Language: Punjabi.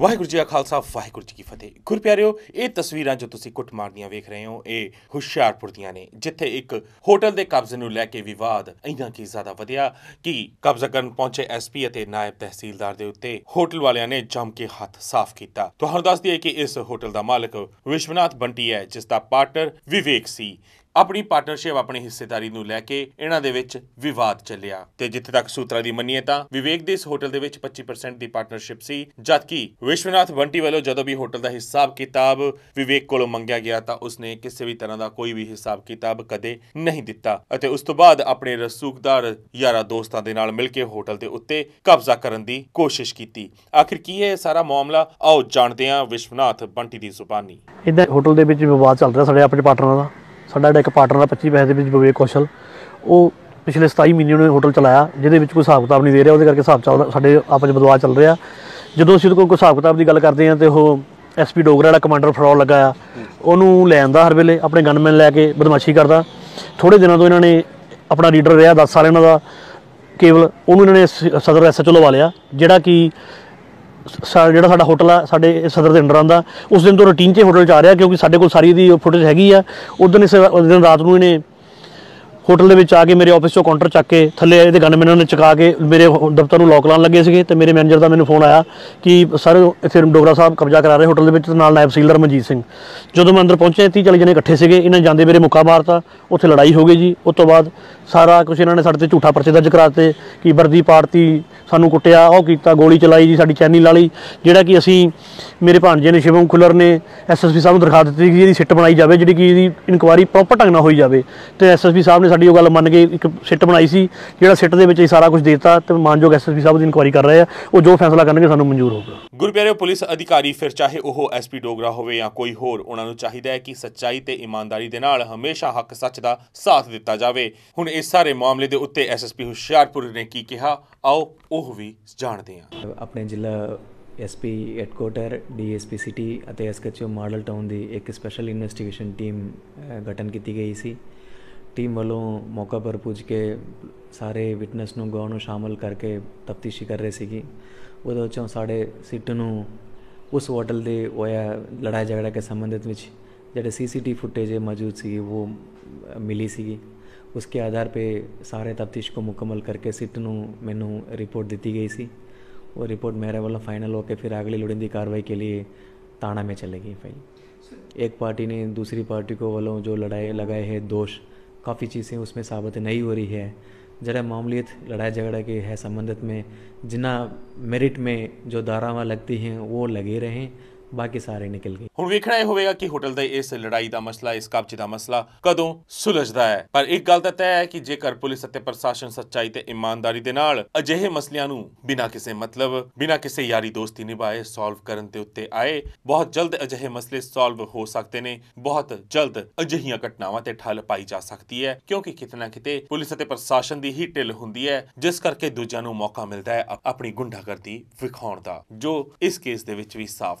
ਵਾਹਿਗੁਰੂ ਜੀ ਕਾ ਖਾਲਸਾ, ਵਾਹਿਗੁਰੂ ਜੀ ਕੀ ਫਤਿਹ। ਗੁਰਪਿਆਰਿਓ, ਇਹ ਤਸਵੀਰਾਂ ਜੋ ਤੁਸੀਂ ਕੁੱਟਮਾਰ ਦੀਆਂ ਵੇਖ ਰਹੇ ਹੋ, ਇਹ ਹੁਸ਼ਿਆਰਪੁਰ ਦੀਆਂ ਨੇ, ਜਿੱਥੇ ਇੱਕ ਹੋਟਲ ਦੇ ਕਬਜ਼ੇ ਨੂੰ ਲੈ ਕੇ ਵਿਵਾਦ ਇੰਨਾ ਕੀ ਜ਼ਿਆਦਾ ਵਧਿਆ ਕਿ ਕਬਜ਼ਾ ਕਰਨ ਪਹੁੰਚੇ ਐਸਪੀ ਅਤੇ ਨਾਇਬ ਤਹਿਸੀਲਦਾਰ ਦੇ ਉੱਤੇ ਹੋਟਲ ਵਾਲਿਆਂ ਨੇ ਜੰਮ ਕੇ ਹੱਥ ਸਾਫ਼ ਕੀਤਾ। ਤੁਹਾਨੂੰ ਦੱਸ ਦਈਏ ਕਿ ਇਸ ਹੋਟਲ ਦਾ ਮਾਲਕ ਵਿਸ਼ਵਨਾਥ ਬੰਟੀ ਹੈ ਜਿਸ ਦਾ ਪਾਰਟਨਰ ਵਿਵੇਕ ਸੀ। ਆਪਣੀ ਪਾਰਟਨਰਸ਼ਿਪ ਆਪਣੀ ਹਿੱਸੇਦਾਰੀ ਨੂੰ ਲੈ ਕੇ ਇਹਨਾਂ ਦੇ ਵਿੱਚ ਵਿਵਾਦ ਚੱਲਿਆ। ਤੇ ਜਿੱਥੇ ਤੱਕ ਸੂਤਰਾਂ ਦੀ ਮੰਨੀਏ ਤਾਂ ਵਿਵੇਕ ਦੇ ਇਸ ਹੋਟਲ ਦੇ ਵਿੱਚ 25% ਦੀ ਪਾਰਟਨਰਸ਼ਿਪ ਸੀ ਜਦਕਿ ਵਿਸ਼ਵਨਾਥ ਬੰਟੀ ਵੱਲੋਂ ਜਦੋਂ ਵੀ ਹੋਟਲ ਦਾ ਹਿਸਾਬ ਕਿਤਾਬ ਵਿਵੇਕ ਕੋਲੋਂ ਮੰਗਿਆ ਗਿਆ ਤਾਂ ਉਸਨੇ ਕਿਸੇ ਵੀ ਤਰ੍ਹਾਂ ਦਾ ਕੋਈ ਵੀ ਹਿਸਾਬ ਕਿਤਾਬ ਕਦੇ ਨਹੀਂ ਦਿੱਤਾ ਅਤੇ ਉਸ ਤੋਂ ਬਾਅਦ ਆਪਣੇ ਰਸੂਖਦਾਰ ਯਾਰਾ ਦੋਸਤਾਂ ਦੇ ਨਾਲ ਮਿਲ ਕੇ ਹੋਟਲ ਦੇ ਉੱਤੇ ਕਬਜ਼ਾ ਕਰਨ ਦੀ ਕੋਸ਼ਿਸ਼ ਕੀਤੀ। ਆਖਿਰ ਕੀ ਹੈ ਇਹ ਸਾਰਾ ਮਾਮਲਾ? ਆਓ ਜਾਣਦੇ ਹਾਂ ਵਿਸ਼ਵਨਾਥ ਬੰਟੀ ਦੀ ਜ਼ੁਬਾਨੀ। ਇਦਾਂ ਹੋਟਲ ਦੇ ਵਿੱਚ ਵਿਵਾਦ ਚੱਲ ਰਿਹਾ ਸਾਡੇ ਆਪਣੇ ਪਾਰਟਨਰਾਂ ਦਾ ਸਾਡਾ ਜਿਹੜਾ ਇੱਕ ਪਾਰਟਨਰ ਆ 25 ਪੈਸੇ ਦੇ ਵਿੱਚ ਵਿਵੇਕ ਕੌਸ਼ਲ, ਉਹ ਪਿਛਲੇ 27 ਮਹੀਨੇ ਉਹਨੇ ਹੋਟਲ ਚਲਾਇਆ, ਜਿਹਦੇ ਵਿੱਚ ਕੋਈ ਹਿਸਾਬ ਕਿਤਾਬ ਨਹੀਂ ਦੇ ਰਿਹਾ, ਉਹਦੇ ਕਰਕੇ ਹਿਸਾਬ ਚੱਲਦਾ, ਸਾਡੇ ਆਪਸ ਵਿੱਚ ਬਦਵਾ ਚੱਲ ਰਿਹਾ। ਜਦੋਂ ਅਸੀਂ ਉਹਦੇ ਕੋਲ ਕੋਈ ਹਿਸਾਬ ਕਿਤਾਬ ਦੀ ਗੱਲ ਕਰਦੇ ਹਾਂ ਤੇ ਉਹ ਐਸਪੀ ਡੋਗਰਾ ਜਿਹੜਾ ਕਮਾਂਡਰ ਫਰੋਲ ਲੱਗਾ ਆ, ਉਹਨੂੰ ਲੈ ਆਂਦਾ ਹਰ ਵੇਲੇ, ਆਪਣੇ ਗਨਮੈਨ ਲੈ ਕੇ ਬਦਮਾਸ਼ੀ ਕਰਦਾ। ਥੋੜੇ ਦਿਨਾਂ ਤੋਂ ਇਹਨਾਂ ਨੇ ਆਪਣਾ ਲੀਡਰ ਰਿਹਾ 10 ਸਾਲ ਇਹਨਾਂ ਦਾ, ਕੇਵਲ ਉਹਨੂੰ ਇਹਨਾਂ ਨੇ ਸ- ਸਦਰ ਐਸਐਚਓ ਲਵਾ ਲਿਆ, ਜਿਹੜਾ ਕਿ ਸਾ- ਜਿਹੜਾ ਸਾਡਾ ਹੋਟਲ ਆ, ਸਾਡੇ ਸਦਰ ਦੇ ਅੰਡਰ ਆਉਂਦਾ ਉਸ ਦਿਨ ਤੋਂ ਰੂਟੀਨ 'ਚ ਹੋਟਲ 'ਚ ਆ ਰਿਹਾ, ਕਿਉਂਕਿ ਸਾਡੇ ਕੋਲ ਸਾਰੀ ਦੀ ਫੁਟੇਜ ਹੈਗੀ ਆ। ਉਸ ਦਿਨ ਇਸ ਦਿਨ ਰਾਤ ਨੂੰ ਇਹਨੇ ਹੋਟਲ ਦੇ ਵਿੱਚ ਆ ਕੇ ਮੇਰੇ ਆਫਿਸ ਚੋਂ ਕਾਊਂਟਰ ਚੱਕ ਕੇ ਥੱਲੇ ਇਹਦੇ ਗਨਮੈਨਾਂ ਨੇ ਚੁਕਾ ਕੇ ਮੇਰੇ ਹੋ- ਦਫ਼ਤਰ ਨੂੰ ਲੋਕ ਲਾਉਣ ਲੱਗੇ ਸੀਗੇ ਤੇ ਮੇਰੇ ਮੈਨੇਜਰ ਦਾ ਮੈਨੂੰ ਫੋਨ ਆਇਆ ਕਿ ਸਰ ਇੱਥੇ ਡੋਗਰਾ ਸਾਹਿਬ ਕਬਜ਼ਾ ਕਰਾ ਰਹੇ ਹੋਟਲ ਦੇ ਵਿੱਚ ਤੇ ਨਾਲ ਨਾਇਬ ਸੀਲਰ ਮਨਜੀਤ ਸਿੰਘ। ਜਦੋਂ ਮੈਂ ਅੰਦਰ ਪਹੁੰਚਿਆ 30 40 ਜਣੇ ਇਕੱਠੇ ਸੀਗੇ, ਇਹਨਾਂ ਜਾਂਦੇ ਮੇਰੇ ਮੁੱਕਾ ਮਾਰਤਾ, ਉੱਥੇ ਲੜਾਈ ਹੋ ਗਈ ਜੀ। ਉਸ ਤੋਂ ਬਾਅਦ ਸਾਰਾ ਕੁਝ ਇਹਨਾਂ ਨੇ ਸਾਡੇ ਤੇ ਝੂਠਾ ਪਰਚੇ ਦਰਜ ਕਰਾਤੇ ਕਿ ਵਰਦੀ ਪਾੜਤੀ, ਸਾਨੂੰ ਕੁੱਟਿਆ, ਉਹ ਕੀਤਾ, ਗੋਲੀ ਚਲਾਈ ਜੀ, ਸਾਡੀ ਚੈਨੀ ਲਾ ਲਈ, ਜਿਹੜਾ ਕਿ ਅਸੀਂ ਮੇਰੇ ਭਾਣਜੇ ਨੇ ਸ਼ਿਵਮ ਖੁੱਲਰ ਨੇ ਐਸਐਸਪੀ ਸਾਹਿਬ ਨੂੰ ਦਰਖਾਸਤ ਦਿੱਤੀ ਕਿ ਇਹਦੀ ਸਿੱਟ ਬਣਾਈ ਜਾਵੇ, ਜਿਹੜੀ ਕਿ ਇਹਦੀ ਇਨਕੁਆਇਰੀ ਪ੍ਰੋਪਰ ਢੰਗ ਨਾਲ ਹੋਈ ਜਾਵੇ। ਤੇ ਐਸਐਸਪੀ ਸਾਹਿਬ ਨੇ ਸਾਡੀ ਉਹ ਗੱਲ ਮੰਨ ਕੇ ਇੱਕ ਸਿੱਟ ਬਣਾਈ ਸੀ ਜਿਹੜਾ ਸਿੱਟ ਦੇ ਵਿੱਚ ਇਹ ਸਾਰਾ ਕੁਝ ਦਿੱਤਾ ਤੇ ਮਾਨਯੋਗ ਐਸਐਸਪੀ ਸਾਹਿਬ ਦੀ ਇਨਕੁਆਇਰੀ ਕਰ ਰਹੇ ਆ ਉਹ ਜੋ ਫੈਸਲਾ ਕਰਨਗੇ ਸਾਨੂੰ ਮਨਜ਼ੂਰ ਹੋਊਗਾ। ਗੁਰਪਿਆਰੇ ਪੁਲਿਸ ਅਧਿਕਾਰੀ ਫਿਰ ਚਾਹੇ ਉਹ ਐਸਪੀ ਡੋਗਰਾ ਹੋਵੇ ਜਾਂ ਕੋਈ ਹੋਰ ਉਹਨਾਂ ਨੂੰ ਚਾਹੀਦਾ ਹੈ ਕਿ ਸੱਚਾਈ ਤੇ ਇਮਾਨਦਾਰੀ ਦੇ ਨਾਲ ਹਮੇਸ਼ਾ ਹੱਕ ਸੱਚ ਦਾ ਸਾਥ ਦਿੱਤਾ ਜਾਵੇ। ਹੁਣ ਇਸ ਸਾਰੇ ਮਾਮਲੇ ਦੇ ਉੱਤੇ ਐਸਐਸਪੀ ਹੁਸ਼ਿਆਰਪੁਰ ਨੇ ਕੀ ਕਿਹਾ ਆਓ ਉਹ ਵੀ ਜਾਣਦੇ ਹਾਂ। ਆਪਣੇ ਜ਼ਿਲ੍ਹਾ ਐਸਪੀ ਹੈੱਡਕੁਆਟਰ ਡੀਐਸਪੀ ਸਿਟੀ ਅਤੇ ਐਸਕੇਚਓ ਮਾਡਲ ਟਾਊਨ ਦੀ ਇੱਕ ਸਪੈਸ਼ਲ ਇਨਵੈਸਟੀਗੇਸ਼ਨ ਟੀਮ ਗਠਨ ਕੀਤੀ ਗਈ ਸੀ। ਟੀਮ ਵੱਲੋਂ ਮੌਕਾ ਪਰ ਪੁੱਜ ਕੇ ਸਾਰੇ ਵਿਟਨੈਸ ਨੂੰ ਗਾਉਣ ਨੂੰ ਸ਼ਾਮਲ ਕਰਕੇ ਤਫਤੀਸ਼ ਕਰ ਰਹੇ ਸੀਗੀ। ਉਹਦੇ ਵਿੱਚੋਂ ਸਾਡੇ ਸਿੱਟ ਨੂੰ ਉਸ ਹੋਟਲ ਦੇ ਹੋਇਆ ਲੜਾਈ ਝਗੜਾ ਕੇ ਸੰਬੰਧਿਤ ਵਿੱਚ ਜਿਹੜੇ ਸੀਸੀਟੀ ਫੁਟੇਜ ਮੌਜੂਦ ਸੀ ਉਹ ਮਿਲੀ ਸੀਗੀ। उसके ਆਧਾਰ पे ਸਾਰੇ ਤਫਤੀਸ਼ को ਮੁਕੰਮਲ ਕਰਕੇ ਸਿੱਟ ਨੂੰ ਮੈਨੂੰ ਰਿਪੋਰਟ ਦਿੱਤੀ ਗਈ ਸੀ। ਉਹ ਰਿਪੋਰਟ ਰਿਪੋर्ट मेरे वाला फाइनल होकर फिर अगली लुड़िंदी कार्रवाई के लिए थाना में चलेगी फाइल ਇੱਕ ਪਾਰਟੀ ਨੇ ਦੂਸਰੀ ਪਾਰਟੀ ਕੋ ਵੱਲੋਂ ਜੋ लड़ाई ਲਗਾਏ ਹੈ ਦੋਸ਼ काफ़ी चीज़ें उसमें साबित नहीं हो रही है जरा मामूलियत लड़ाई झगड़ा के है संबंधित में जिना मेरिट में जो धारावां लगती हैं वो लगे रहें ਬਾਕੀ ਸਾਰੇ ਨਿਕਲ ਗਏ। ਹੁਣ ਵੇਖਣਾ ਇਹ ਹੋਵੇਗਾ ਕਿ ਹੋਟਲ ਦਾ ਇਸ ਲੜਾਈ ਦਾ ਮਸਲਾ, ਇਸ ਕਬਜ਼ੇ ਦਾ ਮਸਲਾ ਕਦੋਂ ਸੁਲਝਦਾ ਹੈ। ਪਰ ਇੱਕ ਗੱਲ ਤਾਂ ਤੈਅ ਹੈ ਕਿ ਜੇਕਰ ਪੁਲਿਸ ਅਤੇ ਪ੍ਰਸ਼ਾਸਨ ਸੱਚਾਈ ਤੇ ਇਮਾਨਦਾਰੀ ਦੇ ਨਾਲ ਅਜਿਹੇ ਮਸਲਿਆਂ ਨੂੰ ਬਿਨਾਂ ਕਿਸੇ ਮਤਲਬ, ਬਿਨਾਂ ਕਿਸੇ ਯਾਰੀ ਦੋਸਤੀ ਨਿਭਾਏ ਸੋਲਵ ਕਰਨ ਦੇ ਉੱਤੇ ਆਏ, ਬਹੁਤ ਜਲਦ ਅਜਿਹੇ ਮਸਲੇ ਸੋਲਵ ਹੋ ਸਕਦੇ ਨੇ। ਬਹੁਤ ਜਲਦ ਅਜਿਹੀਆਂ ਘਟਨਾਵਾਂ ਤੇ ਠੱਲ ਪਾਈ ਜਾ ਸਕਦੀ ਹੈ, ਕਿਉਂਕਿ ਕਿਤਨਾ ਕਿਤੇ ਪੁਲਿਸ ਅਤੇ ਪ੍ਰਸ਼ਾਸਨ ਦੀ ਹੀ ਢਿੱਲ ਹੁੰਦੀ ਹੈ, ਜਿਸ ਕਰਕੇ ਦੂਜਿਆਂ ਨੂੰ ਮੌਕਾ ਮਿਲਦਾ ਹੈ ਆਪਣੀ ਗੁੰਡਾਗਰਦੀ ਵਿਖਾਉਣ ਦਾ, ਜੋ ਇਸ ਕੇਸ ਦੇ ਵਿੱਚ ਵੀ ਸਾਫ਼